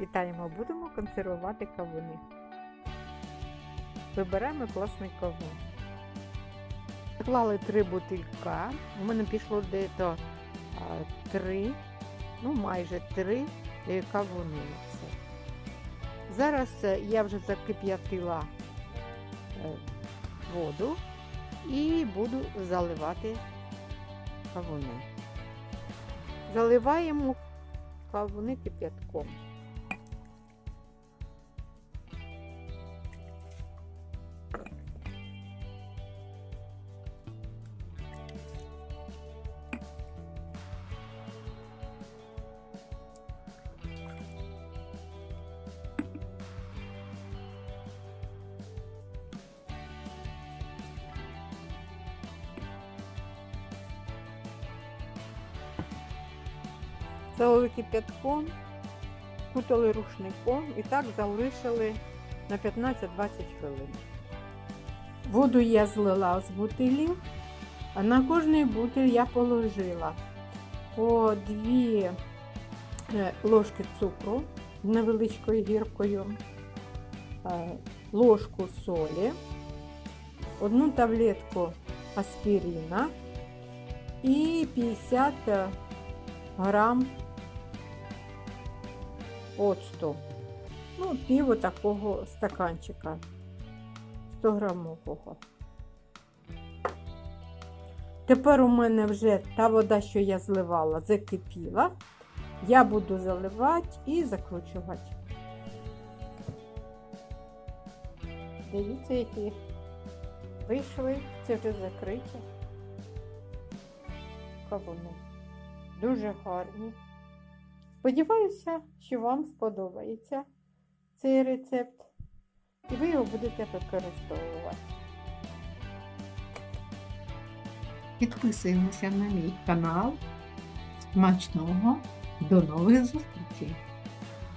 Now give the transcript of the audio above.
Вітаємо, будемо консервувати кавуни. Вибираємо класний кавун. Поклали три бутилька. У мене пішло десь три, ну майже три е, кавуни. Зараз е, я вже закип'ятила е, воду і буду заливати кавуни. Заливаємо кавуни кип'ятком. Залили кип'ятком, кутали рушником і так залишили на 15-20 хвилин. Воду я злила з бутилів, а на кожний бутиль я положила по 2 ложки цукру невеличкою гіркою, е, ложку солі, одну таблетку аспірина і 50 грам оцту. Ну, пів такого стаканчика 100 грамового. Тепер у мене вже та вода, що я зливала, закипіла. Я буду заливати і закручувати. Дивіться, які вийшли, це вже закриті кавуни. Дуже гарні. Сподіваюся, що вам сподобається цей рецепт, і ви його будете використовувати. Підписуємося на мій канал. Смачного! До нових зустрічей!